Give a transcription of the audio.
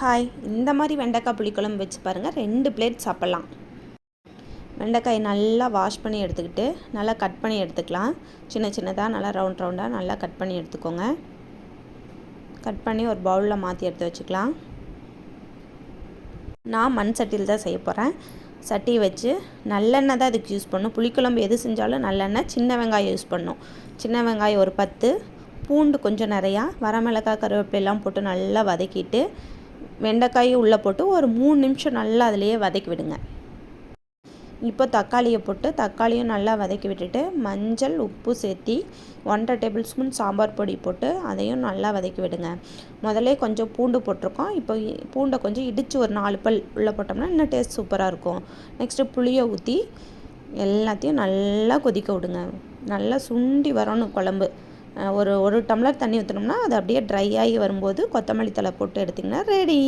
Hi இந்த மாதிரி வெண்டைக்காய் புளிக்குழம்பு வச்சு பாருங்கள் ரெண்டு பிளேட் சாப்பிட்லாம். வெண்டைக்காய் நல்லா வாஷ் பண்ணி எடுத்துக்கிட்டு நல்லா கட் பண்ணி எடுத்துக்கலாம். சின்ன சின்னதாக நல்லா ரவுண்ட் ரவுண்டாக நல்லா கட் பண்ணி எடுத்துக்கோங்க. கட் பண்ணி ஒரு பவுலில் மாற்றி எடுத்து வச்சுக்கலாம். நான் மண் சட்டியில் தான் செய்ய போகிறேன் சட்டி வச்சு நல்லெண்ணெய் தான் அதுக்கு யூஸ் பண்ணும் புளிக்குழம்பு எது செஞ்சாலும் நல்லெண்ணெய் சின்ன வெங்காயம் யூஸ் பண்ணும் சின்ன வெங்காயம் ஒரு பத்து. பூண்டு கொஞ்சம் நிறையா வரமிளகாய் கருவேப்பிலாம் போட்டு நல்லா வதக்கிட்டு வெண்டைக்காயும் உள்ளே போட்டு ஒரு மூணு நிமிஷம் நல்லா அதிலேயே வதக்கி விடுங்க. இப்போ தக்காளியை போட்டு தக்காளியும் நல்லா வதக்கி விட்டுட்டு மஞ்சள் உப்பு சேர்த்தி ஒன்றரை டேபிள் ஸ்பூன் சாம்பார் பொடி போட்டு அதையும் நல்லா வதக்கி விடுங்க. முதல்ல கொஞ்சம் பூண்டு போட்டிருக்கோம். இப்போ பூண்டை கொஞ்சம் இடித்து ஒரு நாலு பல் உள்ளே போட்டோம்னா இன்னும் டேஸ்ட் சூப்பராக இருக்கும். நெக்ஸ்ட்டு புளியை ஊற்றி எல்லாத்தையும் நல்லா கொதிக்க விடுங்க. நல்லா சுண்டி வரணும் குழம்பு. ஒரு ஒரு டம்ளர் தண்ணி ஊற்றினோம்னா அது அப்படியே ட்ரை ஆகி வரும்போது கொத்தமல்லி தலை போட்டு எடுத்திங்கன்னா ரெடி